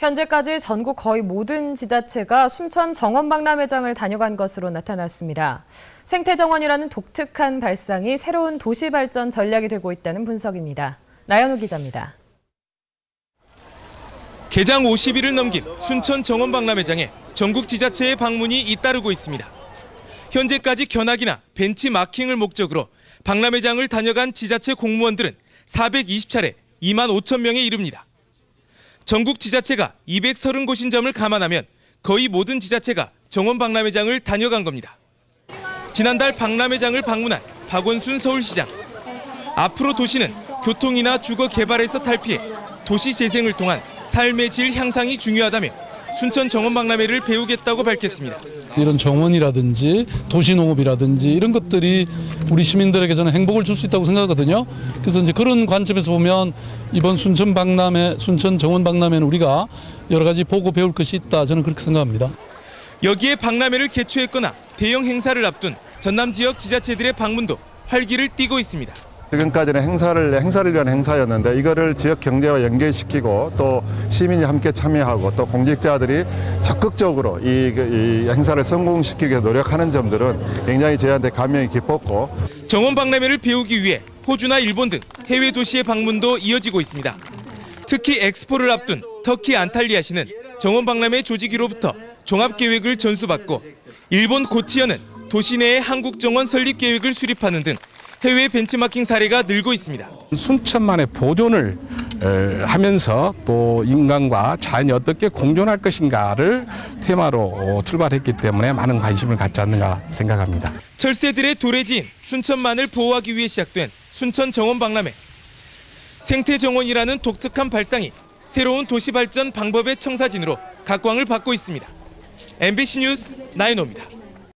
현재까지 전국 거의 모든 지자체가 순천 정원박람회장을 다녀간 것으로 나타났습니다. 생태정원이라는 독특한 발상이 새로운 도시 발전 전략이 되고 있다는 분석입니다. 나연우 기자입니다. 개장 50일을 넘긴 순천 정원박람회장에 전국 지자체의 방문이 잇따르고 있습니다. 현재까지 견학이나 벤치 마킹을 목적으로 박람회장을 다녀간 지자체 공무원들은 420차례 2만 5천 명에 이릅니다. 전국 지자체가 230곳인 점을 감안하면 거의 모든 지자체가 정원 박람회장을 다녀간 겁니다. 지난달 박람회장을 방문한 박원순 서울시장. 앞으로 도시는 교통이나 주거 개발에서 탈피해 도시 재생을 통한 삶의 질 향상이 중요하다며 순천 정원 박람회를 배우겠다고 밝혔습니다. 이런 정원이라든지 도시농업이라든지 이런 것들이 우리 시민들에게 저는 행복을 줄 수 있다고 생각하거든요. 그래서 이제 그런 관점에서 보면 이번 순천 박람회, 순천 정원 박람회는 우리가 여러 가지 보고 배울 것이 있다. 저는 그렇게 생각합니다. 여기에 박람회를 개최했거나 대형 행사를 앞둔 전남 지역 지자체들의 방문도 활기를 띠고 있습니다. 지금까지는 행사를 행사를 위한 행사였는데 이거를 지역 경제와 연계시키고 또 시민이 함께 참여하고 또 공직자들이 적극적으로 이, 이 행사를 성공시키기 위해 노력하는 점들은 굉장히 저희한테 감명이 깊었고 정원 박람회를 배우기 위해 호주나 일본 등 해외 도시의 방문도 이어지고 있습니다. 특히 엑스포를 앞둔 터키 안탈리아 시는 정원 박람회 조직위로부터 종합 계획을 전수받고 일본 고치현은 도시 내의 한국 정원 설립 계획을 수립하는 등 해외 벤치마킹 사례가 늘고 있습니다. 순천만의 보존을 에, 하면서 또 인간과 자연이 어떻게 공존할 것인가를 테마로 어, 출발했기 때문에 많은 관심을 갖지 않는가 생각합니다. 철새들의 도래지인 순천만을 보호하기 위해 시작된 순천 정원 박람회. 생태 정원이라는 독특한 발상이 새로운 도시 발전 방법의 청사진으로 각광을 받고 있습니다. MBC 뉴스 나인호입니다.